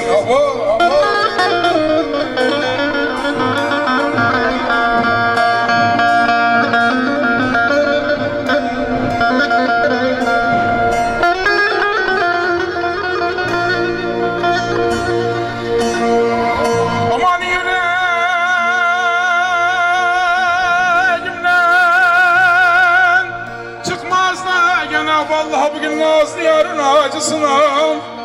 ölmeyesin. Abo, abo. Vallahi bugün nazlı yarın acısına.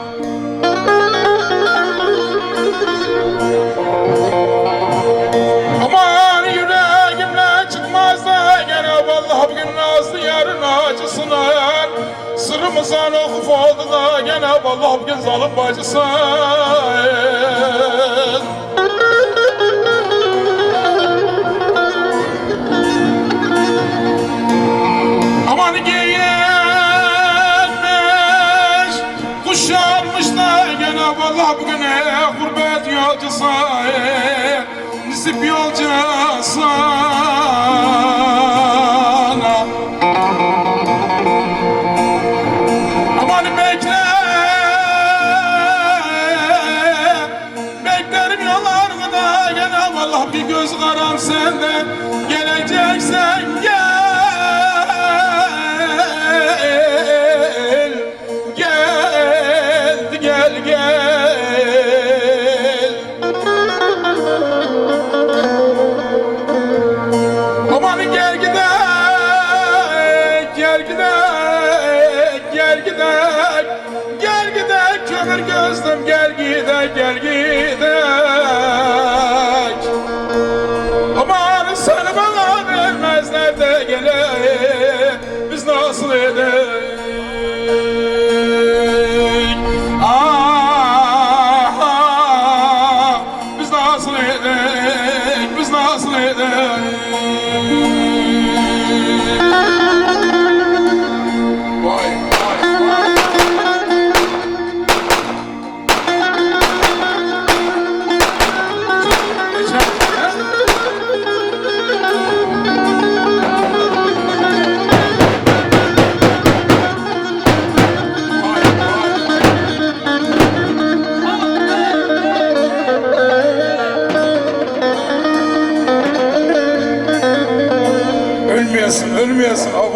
Aman yüreğimden çıkmaz da gene vallahi bugün nazlı yarın acısına. Sırrımıza okuf oldu da gene vallahi bugün zalim bacısı. Gene vallahi bugüne Gurbet yolcusu Nisip yolcusu Aman bekle Beklerim yollarda da gene vallahi bir göz karam senden Geleceksen gel Gel kömür gözlüm gel gidelim, gel gidelim. mesmo. Tá Ao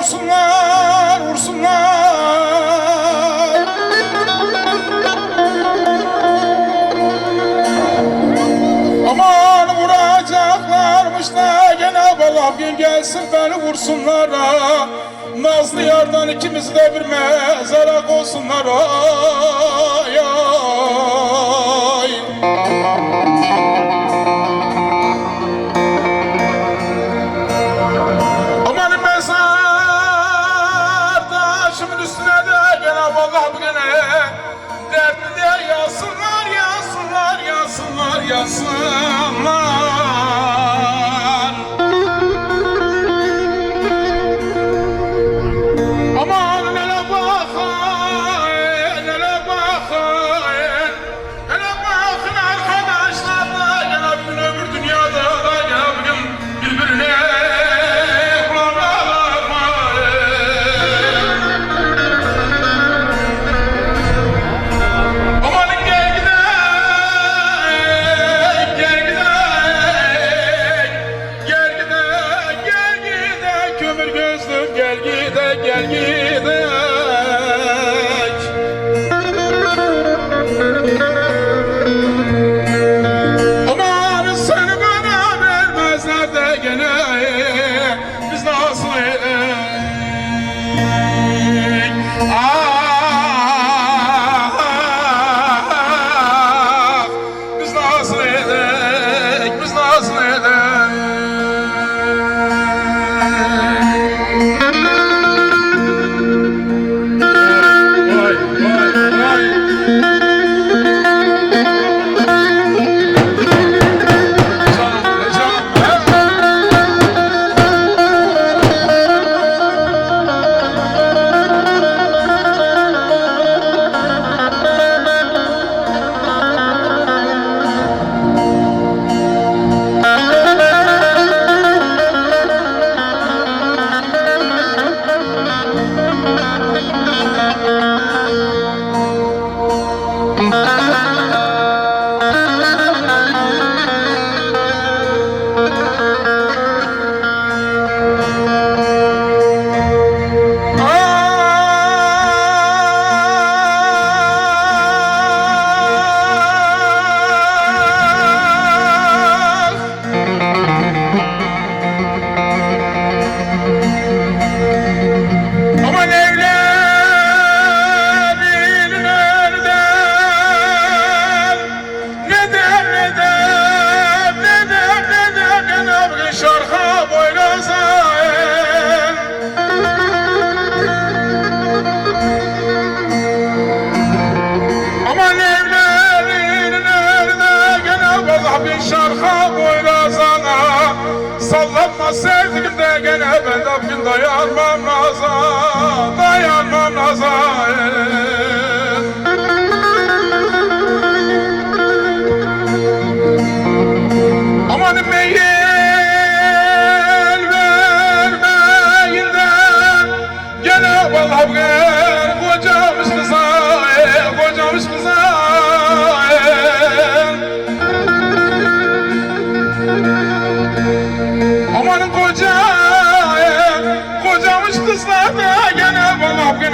vursunlar vursunlar Aman vuracaklarmış da gene Allah gün gelsin beni vursunlar ha. Nazlı yardan ikimiz de bir mezara koysunlar ay yazsınlar şarha boylazan Aman evlerin nerede? Gene Allah bin şarha boylazana Sallanma sevdiğimde gene ben de bugün dayanmam naza Dayanmam naza Kocamış kızlar da gene vallahi bugün